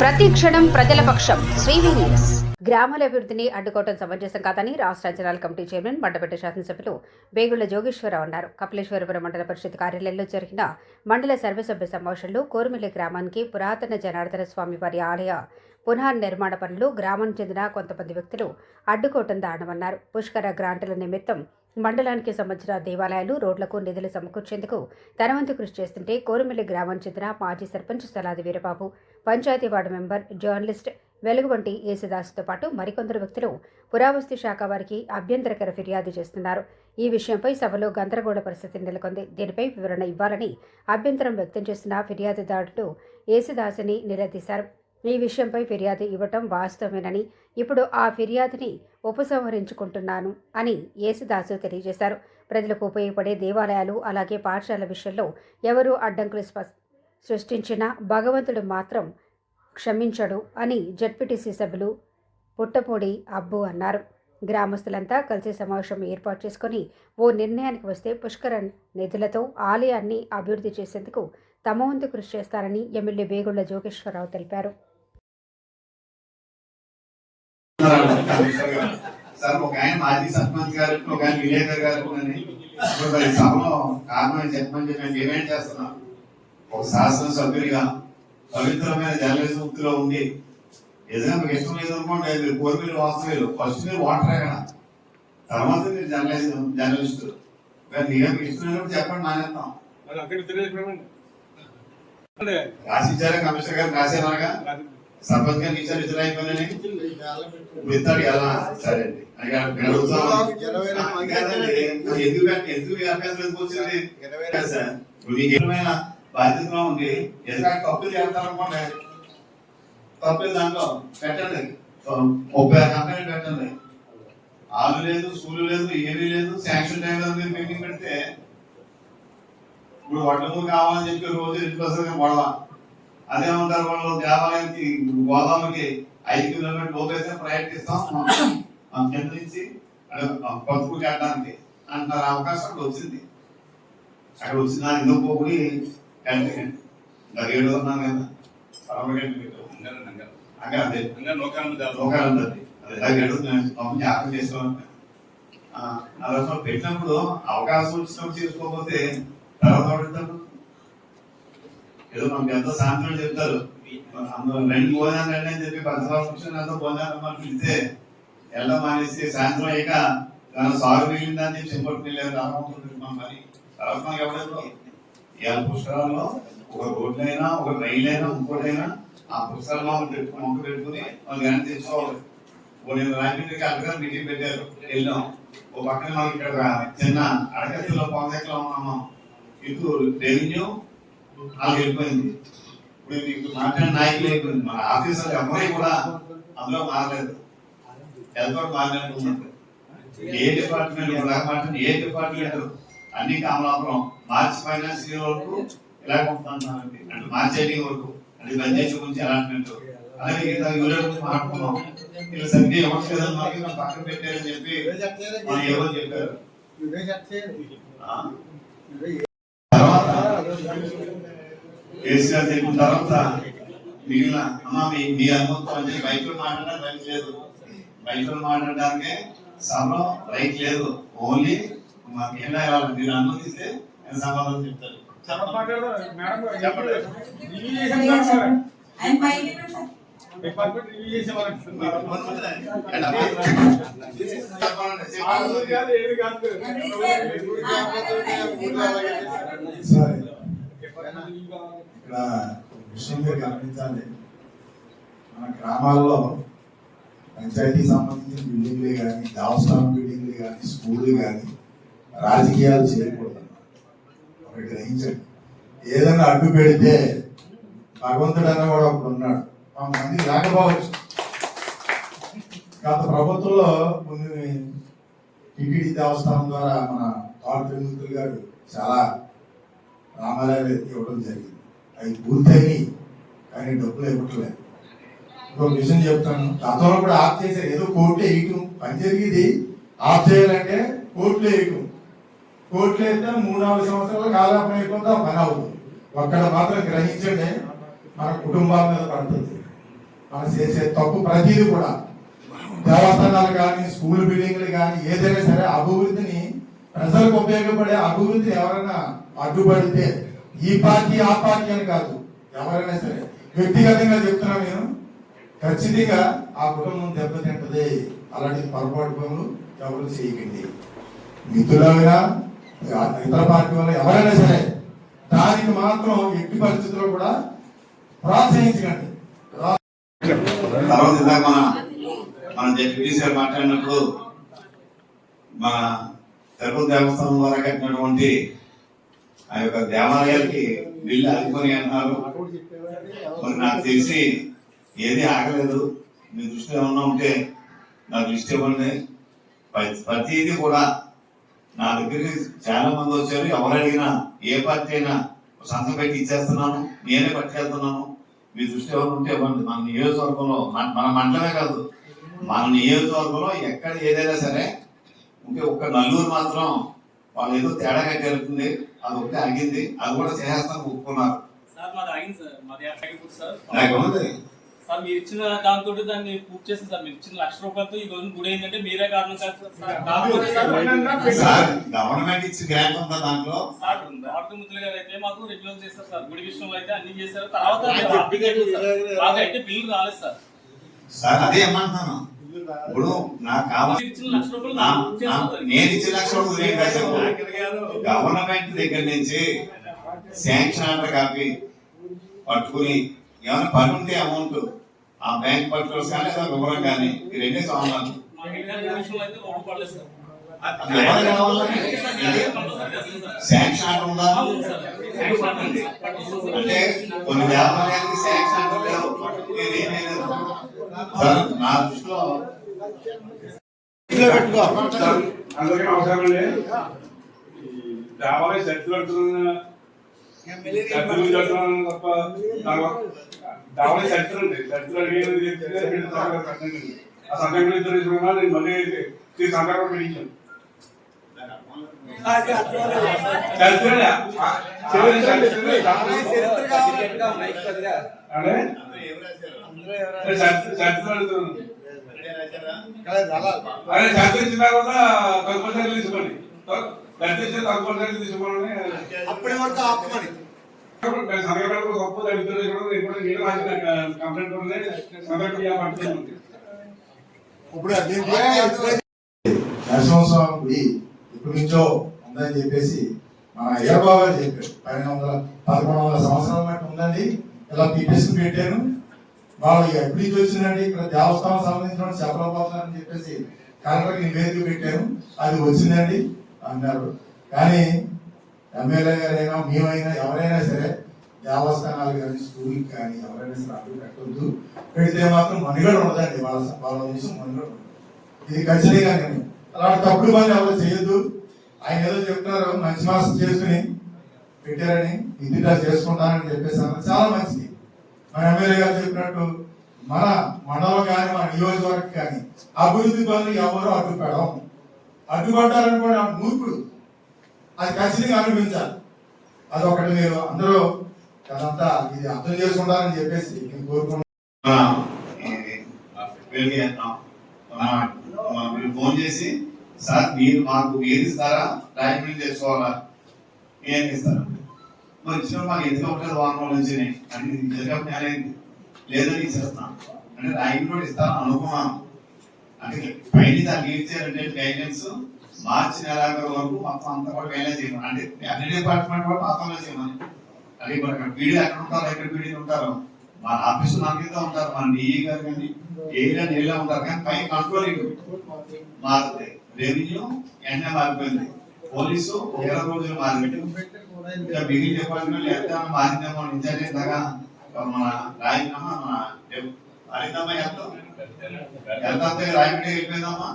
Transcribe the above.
ప్రతి క్షణం ప్రజల పక్షం. శ్రీవీనియస్ గ్రామాల అభివృద్ధిని అడ్డుకోవడం సమంజసం కాదని రాష్ట్ర అంచనాల కమిటీ చైర్మన్ మండపేట శాసనసభ్యులు బేగుళ్ళ జోగేశ్వరరావు అన్నారు. కపిలేశ్వరపురం మండల పరిషత్ కార్యాలయంలో జరిగిన మండల సర్వసభ్య సమావేశంలో కోరుమిల్లి గ్రామానికి పురాతన జనార్దన స్వామి వారి ఆలయ పునర్నిర్మాణ పనులు గ్రామం చెందిన కొంతమంది వ్యక్తులు అడ్డుకోవటం దారుణమన్నారు. పుష్కర గ్రాంట్ల నిమిత్తం మండలానికి సంబంధించిన దేవాలయాలు రోడ్లకు నిధులు సమకూర్చేందుకు తనవంతు కృషి చేస్తుంటే కోరుమిల్లి గ్రామం చెందిన మాజీ sarpanch Saladi Veerababu panchayat ward member journalist వెలుగువంటి యేసుదాస్తో పాటు మరికొందరు వ్యక్తులు పురావస్తు శాఖ వారికి అభ్యంతరకర ఫిర్యాదు చేస్తున్నారు. ఈ విషయంపై సభలో గందరగోళ పరిస్థితి నెలకొంది. దీనిపై వివరణ ఇవ్వాలని అభ్యంతరం వ్యక్తం చేసిన ఫిర్యాదుదారుడు యేసుదాసుని నిలదీశారు. ఈ విషయంపై ఫిర్యాదు ఇవ్వటం వాస్తవమేనని ఇప్పుడు ఆ ఫిర్యాదుని ఉపసంహరించుకుంటున్నాను అని యేసుదాసు తెలియజేశారు. ప్రజలకు ఉపయోగపడే దేవాలయాలు అలాగే పాఠశాల విషయంలో ఎవరు అడ్డంకులు స్పష్ట సృష్టించినా భగవంతుడు మాత్రం క్షమించడు అని జడ్పీటీసీ సభ్యులు పుట్టపూడి అబ్బు అన్నారు. గ్రామస్తులంతా కలిసి సమావేశం ఏర్పాటు చేసుకుని ఓ నిర్ణయానికి వస్తే పుష్కరన్ నిధులతో ఆలయాన్ని అభివృద్ధి చేసేందుకు తమ వంతు కృషి చేస్తారని ఎమ్మెల్యే వేగుళ్ళ జోగేశ్వరరావు తెలిపారు. సార్ ఒక ఆయన మాజీ సర్పంచ్ గారు ఒక ఆయన విలేకర్ గారు సభలో కారణం చెప్పమని చెప్పి మేము ఏమేం చేస్తున్నాం. ఒక శాసన సభ్యునిగా పవిత్రమైన జర్నలిజం వృత్తిలో ఉండి ఏదైనా మీకు ఇష్టం లేదు అనుకోండి మీరు కోరికలు వాస్తవేలు ఫస్ట్ మీరు. వాటర్ ఎక్కడ తర్వాత మీరు జర్నలిజం జర్నలిస్ట్ కానీ మీరు మీకు ఇష్టం లేనప్పుడు చెప్పండి మానేస్తాం మరి రాసిచ్చారా కమిషనర్ గారు? రాశారనగా సర్పంచ్ గారు ఇచ్చారు ఇతర కదా. సరే అండి. ఎందుకు ఎందుకు అభ్యాసం ఎందుకు వచ్చింది కాదు సార్. ఇప్పుడు మీకు ఏమైనా బాధ్యతగా ఉంది. ఎందుకంటే తప్పులు చేస్తారనుకోండి తప్పులు దాంట్లో పెట్టండి. ముప్పై ఆరు కంపెనీలు పెట్టండి. ఆలు లేదు స్కూల్ లేదు ఏమీ లేదు శాంక్షన్ టైం మీరు మీటింగ్ పెడితే ఇప్పుడు వడ్డము కావాలని చెప్పి రోజు ఇంటి గొడవ అదేమంటారు వాళ్ళు దేవాలయానికి గోదావరికి ఐదు కిలోమీటర్ లోపైతే ప్రయత్నిస్తాం. మన కింద నుంచి పసుపు కట్టడానికి అంటారు అవకాశం అక్కడ వచ్చింది. అక్కడ వచ్చిన ఎందుకు పోయి ఉన్నాను కదా. అదే. జ్ఞాపకం చేసుకోవాలి అలా పెట్టినప్పుడు అవకాశం వచ్చినప్పుడు చేసుకోకపోతే తర్వాత పడుతారు ఏదో మనకి ఎంతో సాయంత్రం చెప్తారు. అందరూ రెండు భోజనాలు రండి అని చెప్పి పది సంవత్సరం ఎంతో భోజనాలు మనం పిలిస్తే వెళ్ళడం మానేసి సాయంత్రం అయ్యాక సాగు మిగిలిందని చెప్పి చెంపట్టు వెళ్ళారు రామవుతుంది మరి తర్వాత మనకి ఎవడో ఇవాళ పుస్తకాల్లో ఒక రోడ్లైనా ఒక రైలు అయినా ఇంకోటైనా ఆ పుస్తకాలు మనం పెట్టుకుని మొక్క పెట్టుకుని వాళ్ళు కానీ తెచ్చుకోవాలి. ఓ నేను రాజమండ్రికి మీటింగ్ పెట్టారు. వెళ్ళాం. ఓ పక్కన ఇక్కడ చిన్న అడగతిలో పొందెక్కలో ఉన్నాము ఇప్పుడు రెవెన్యూ నాకు వెళ్ళిపోయింది. ఇప్పుడు మీకు మాట్లాడిన నాయకులు అయిపోయింది. మన ఆఫీసర్లు ఎవరై కూడా అందులో మారలేదు. హెల్త్ మారినట్టున్నారు ఏ డిపార్ట్మెంట్ ఏ డిపార్ట్మెంట్? అన్ని కామలాపురం. మార్చ్ ఫైనాన్స్ ఇయర్ వరకు ఇలా పంపుతున్నారండి అంటే మార్చ్ ఎండింగ్ వరకు అంటే బడ్జెట్ గురించి అలాంటి అలాగే యూనిట్ గురించి మాట్లాడుకున్నాం ఇలా సరిగ్గా ఇవ్వచ్చు కదా పక్కన పెట్టారని చెప్పి మనం చెప్పారు? తర్వాత కేసీఆర్ చెప్పిన తర్వాత మిగిలిన అమ్మ మీ మీ అనుమతితో బైక్లో మాట్లాడడానికి రైట్ లేదు. బైక్లో మాట్లాడడానికి సభలో రైట్ లేదు. ఓన్లీ మాకు ఏం మీరు అనుమతిస్తే సమాధానం చెప్తాను ఆయన పైకి పెట్టారు. డిపార్ట్మెంట్ రివ్యూ చేసేవారు సరే. ఇక్కడ విషయం మీరు గమనించాలి. మన గ్రామాల్లో పంచాయతీ సంబంధించిన బిల్డింగ్లే కానీ దేవస్థానం బిల్డింగ్లు కానీ స్కూళ్ళు కానీ రాజకీయాలు చేయకూడదు గ్రహించండి. ఏదైనా అడ్డు పెడితే భగవంతుడు అన్నవాడు ఒకడు ఉన్నాడు. మంది రాకపోవచ్చు. గత ప్రభుత్వంలో కొన్ని టిటిడి దేవస్థానం ద్వారా మన తోట తిరుమూర్తులు గారు చాలా రామాలయాలు ఇవ్వడం జరిగింది. అవి పూర్తయి కానీ డబ్బులు ఇవ్వట్లేదు. ఇంకొక విషయం చెప్తాను. గతంలో కూడా ఆఫ్ చేశారు. ఏదో కోర్టులో వేయటం. పని జరిగేది ఆఫ్ చేయాలంటే కోర్టులో వేయటం. కోర్టులో అయితే మూడు నాలుగు సంవత్సరాలు కాలాపం అయిపోతే పని అవుతుంది. ఒక్కడ మాత్రం గ్రహించండి మన కుటుంబాల మీద పడుతుంది. మనం చేసే తప్పు ప్రతిదీ కూడా దేవస్థానాలు కానీ స్కూల్ బిల్డింగ్లు కానీ ఏదైనా సరే అభివృద్ధిని ప్రజలకు ఉపయోగపడే అభివృద్ధి ఎవరైనా అడ్డుపడితే ఈ పార్టీ ఆ పార్టీ అని కాదు ఎవరైనా సరే. వ్యక్తిగతంగా చెప్తున్నా నేను ఖచ్చితంగా ఆ కుటుంబం దెబ్బతింటది. అలాంటి పొరపాటు పనులు ఎవరు చేయకండి. మిత్రులైనా ఇతర పార్టీ వల్ల ఎవరైనా సరే దానికి మాత్రం ఎట్టి పరిస్థితుల్లో కూడా ప్రోత్సహించకండి. తర్వాత ఇందాక మన మన డిప్యూటీ సార్ మాట్లాడినప్పుడు మన తిరుపతి దేవస్థానం ద్వారా కట్టినటువంటి ఆ యొక్క దేవాలయాలకి బిల్లు ఆదుకొని అన్నారు. మరి నాకు తెలిసి ఏది ఆగలేదు. మీ దృష్టిలో ఏమన్నా ఉంటే నాకు లిస్ట్ ఇవ్వండి. ప్రతిదీ కూడా నా దగ్గరికి చాలా మంది వచ్చారు. ఎవరు అడిగినా ఏ పార్టీ అయినా సంతకం పెట్టి ఇచ్చేస్తున్నాను. నేనే పట్టుకెళ్తున్నాను. మీ దృష్టి ఎవరు ఉంటే ఇవ్వండి. మన నియోజకవర్గంలో మన మండలమే కాదు. మన నియోజకవర్గంలో ఎక్కడ ఏదైనా సరే ఉంటే ఒక్క నలుగురు మాత్రం వాళ్ళు ఏదో తేడాగా జరుగుతుంది అది ఒకటి ఆగింది అది కూడా చేసేస్తాను ఒప్పుకున్నారు. నాకు సార్ మీరు ఇచ్చిన దాంతో దాన్ని పూర్తి చేసింది సార్. మీరు ఇచ్చిన లక్ష రూపాయలతో ఈ రోజు గుడి ఏంటంటే మీరే కారణం కాదు సార్. గవర్నమెంట్ ఇచ్చిన గ్రాంట్ ఉందా దాంట్లో? సార్ భారతముద్దులు గారు అయితే మాకు రెగ్యులర్ చేస్తారు సార్. గుడి విషయంలో అయితే అన్ని చేశారు. తర్వాత అయితే బిల్లు రాలేదు సార్. సార్ అదే ఏమంటున్నాను. ఇప్పుడు నాకు కావాలి మీరు ఇచ్చిన లక్ష రూపాయలు నేను. గవర్నమెంట్ దగ్గర నుంచి శాంక్షన్ ఆర్డర్ కాపీ పట్టుకుని ఏమైనా పని ఉంటే అమౌంట్ ఆ బ్యాంక్ పర్టికులర్స్ కానీ లేదా వివరం కానీ ఎవరు కావాలని ఇది శాంక్షన్ ఆర్డర్ ఉందా. అంటే కొన్ని వ్యాపారానికి శాంక్షన్ ఆర్డర్ లేవు నేను. సార్ నా దృష్టిలో అందరికీ అండి ఈ దేవాలయ చర్చలు తప్ప ఉంది. సంఘాలు కట్టండి. ఆ సంఘం ఇద్దరు తీసుకున్నా నేను మళ్ళీ ఈ సంఘాలు పెట్టించాను చరిత్రనే. ఆ, చరిత్ర. తీసుకోండి అప్పటి వరకు ఆపమని. ఇప్పుడు నరసింహస్వామి గుడి ఇప్పటి నుంచో ఉందని చెప్పేసి మన అయ్యబాబు గారు చెప్పారు. పన్నెండు వందల పదకొండు వందల సంవత్సరాల మట్టి ఉందండి. ఇలా పీపీఎస్ పెట్టాను. వాళ్ళు ఎప్పటి నుంచి వచ్చిందండి ఇక్కడ దేవస్థానం సంబంధించిన చెప్పలేకపోతున్నారని చెప్పేసి కలెక్టర్కి నివేదిక పెట్టాను. అది వచ్చిందండి. అన్నారు. కానీ ఎమ్మెల్యే గారైనా మేమైనా ఎవరైనా సరే దేవస్థానాలు కానీ స్కూల్కి కానీ ఎవరైనా సరే అడ్డు పెట్టవద్దు పెడితే మాత్రం మనుగడ ఉండదండి. వాళ్ళ వాళ్ళ వంశం మనుగడ ఉండదు. ఇది ఖచ్చితంగా కానీ అలాంటి తప్పుడు పని ఎవరు చేయొద్దు. ఆయన ఏదో చెప్తున్నారు మంచి మాసం చేసుకుని పెట్టారని ఇంటిగా చేసుకుంటానని చెప్పేసి చాలా మంచిది. మన ఎమ్మెల్యే గారు చెప్పినట్టు మన మండలం కానీ మన నియోజకవర్గం కానీ అభివృద్ధి పనులు ఎవరు పెడము అడ్డుపడ్డారనుకోండి ఆ మూర్ఖుడు. అది ఖచ్చితంగా అనిపించాలి. అదొకటి మీరు అందరూ అదంతా ఇది అర్థం చేసుకుంటారని చెప్పేసి నేను కోరుకుంటున్నాను ఫోన్ చేసి సార్ మీరు మాకు మీరు ఇస్తారా? డాక్యుమెంట్ చేసుకోవాలా ఏం ఇస్తారా? మరి ఇచ్చిన మాకు ఎందుకు ఒకటి వారం నుంచి అని జరిగినప్పుడు లేదని ఇచ్చేస్తాను అంటే డాక్యుమెంట్ కూడా ఇస్తాను అనుకున్నాను. అంటే పైన దాన్ని ఇచ్చారంటే గైడెన్స్ మార్చి నెలాఖరు వరకు మొత్తం అంతా కూడా మేనేజ్ చేయమని. అంటే అన్ని డిపార్ట్మెంట్ కూడా మొత్తంలో చేయమని. అది మన పీడీ ఎక్కడ ఉంటారు ఎక్కడ పీడీ ఉంటారు మన ఆఫీస్ మన కింద ఉంటారు మన డిఈ గారు కానీ ఏరియా నీళ్ళ ఉంటారు కానీ పై కంట్రోల్ మారుతాయి రెవెన్యూ ఎండే మారిపోయింది. పోలీసు ఇరవై రోజులు మారింది. ఇంకా మిగిలిన డిపార్ట్మెంట్ ఎంత మారిందేమో నిజంగా ఇంతగా మన రాజీనామా మన మారిందమ్మా ఎంత ఎంత రాయకుండా వెళ్ళిపోయిందమ్మా?